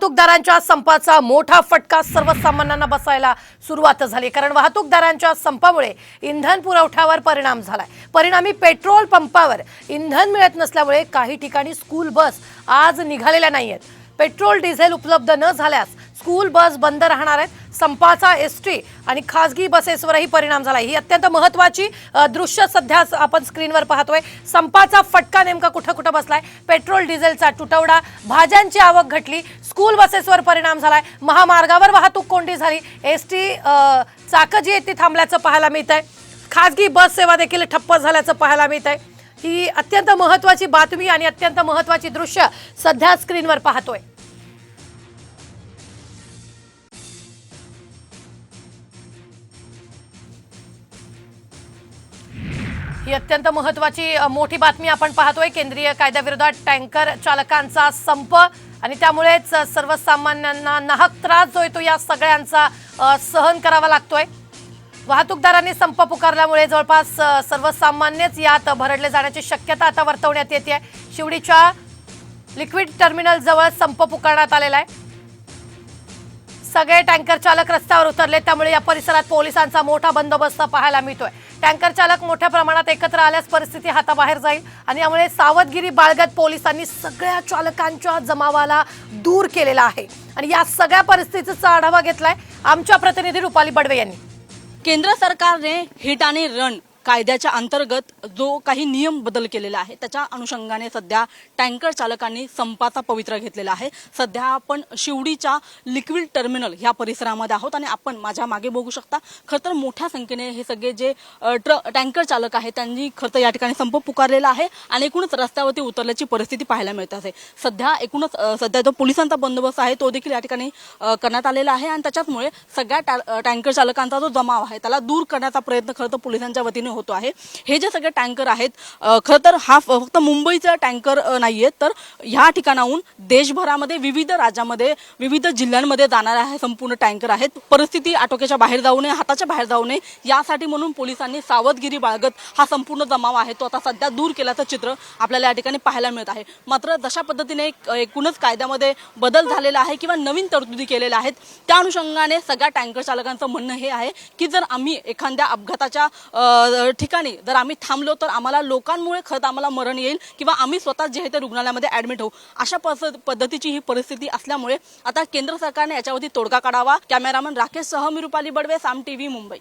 वाहतूकदारांच्या संपाचा मोठा फटका सर्वसामान्यांना बसायला सुरुवात झाली. कारण वाहतूकदारांच्या संपामुळे इंधन पुरवठ्यावर परिणाम झालाय. परिणामी पेट्रोल पंपावर इंधन मिळत नसल्यामुळे काही ठिकाणी स्कूल बस आज निघालेल्या नाहीयेत. पेट्रोल डिझेल उपलब्ध न झाल्यास स्कूल बस बंद राहणार आहेत. संपाचा एस टी आणि खासगी बसेसवरही परिणाम झाला ही अत्यंत महत्वाची दृश्य सध्या आपण स्क्रीनवर पाहतोय. संपाचा फटका नेमका कुठं कुठं बसलाय? पेट्रोल डिझेलचा तुटवडा भाज्यांची आवक घटली स्कूल बसेसवर परिणाम झालाय. महामार्गावर वाहतूक कोंडी झाली. एस टी चाकं जी आहेत ती थांबल्याचं पाहायला मिळत आहे खासगी बस सेवा देखील ठप्प झाल्याचं पाहायला मिळत आहे ही अत्यंत महत्वाची बातमी आणि अत्यंत महत्वाची दृश्य सध्या स्क्रीनवर पाहतोय. ही अत्यंत महत्वाची मोठी बातमी आपण पाहतोय. केंद्रीय कायद्याविरोधात टँकर चालकांचा संप आणि त्यामुळेच सर्वसामान्यांना नाहक त्रास जो येतो या सगळ्यांचा सहन करावा लागतोय. वाहतूकदारांनी संप पुकारल्यामुळे जवळपास सर्वसामान्यच यात भरडले जाण्याची शक्यता आता वर्तवण्यात येते शिवडीच्या लिक्विड टर्मिनल जवळ संप पुकारण्यात आलेला आहे. सगळे टँकर चालक रस्त्यावर उतरले. त्यामुळे या परिसरात पोलिसांचा मोठा बंदोबस्त पाहायला मिळतोय. टँकर चालक मोठ्या प्रमाणात एकत्र आल्यास परिस्थिती हाताबाहेर जाईल आणि यामुळे सावधगिरी बाळगत पोलिसांनी सगळ्या चालकांच्या जमावाला दूर केलेला आहे. आणि या सगळ्या परिस्थितीचा आढावा घेतलाय आमच्या प्रतिनिधी रुपाली बडवे यांनी. केंद्र सरकारने हिट आणि रन कायद्याच्या अंतर्गत जो काही नियम बदल केलेला आहे त्याच्या अनुषंगाने सध्या टँकर चालकांनी संपाचा पवित्रा घेतलेला आहे. सध्या आपण शिवडीच्या लिक्विड टर्मिनल ह्या परिसरामध्ये आहोत आणि आपण माझ्या मागे बघू शकता खरं तर मोठ्या संख्येने हे सगळे जे ट्र टँकर चालक आहेत त्यांनी खरं तर या ठिकाणी संप पुकारलेला आहे आणि एकूणच रस्त्यावरती उतरल्याची परिस्थिती पाहायला मिळत आहे. सध्या एकूणच सध्या जो पोलिसांचा बंदोबस्त आहे तो देखील या ठिकाणी करण्यात आलेला आहे आणि त्याच्याचमुळे सगळ्या टँकर चालकांचा जो जमाव आहे त्याला दूर करण्याचा प्रयत्न खरं तर पोलिसांच्या वतीने आहे. हे जे सगळे टँकर आहेत खरं तर हा फक्त मुंबईचा टँकर नाही आहे तर ह्या ठिकाणाहून देशभरामध्ये विविध राज्यामध्ये विविध जिल्ह्यांमध्ये जाणारे आहे संपूर्ण टँकर आहेत. परिस्थिती आटोक्याच्या बाहेर जाऊ नये हाताच्या बाहेर जाऊ नये यासाठी म्हणून पोलिसांनी सावधगिरी बाळगत हा संपूर्ण जमाव आहे. तो आता सध्या दूर केल्याचं चित्र आपल्याला या ठिकाणी पाहायला मिळत आहे. मात्र जशा पद्धतीने एकूणच कायद्यामध्ये बदल झालेला आहे किंवा नवीन तरतुदी केलेल्या आहेत त्या अनुषंगाने सगळ्या टँकर चालकांचं म्हणणं हे आहे की जर आम्ही एखाद्या अपघाताच्या ठिकाणी जर आम्ही थांबलो तर आम्हाला लोकांमुळे खरं आम्हाला मरण येईल किंवा आम्ही स्वतः जे आहे ते रुग्णालयामध्ये ऍडमिट होऊ. अशा पद्धतीची ही परिस्थिती असल्यामुळे आता केंद्र सरकारने याच्यावरती तोडगा काढावा. कॅमेरामन राकेश सह मी रुपाली बडवे साम टीव्ही मुंबई.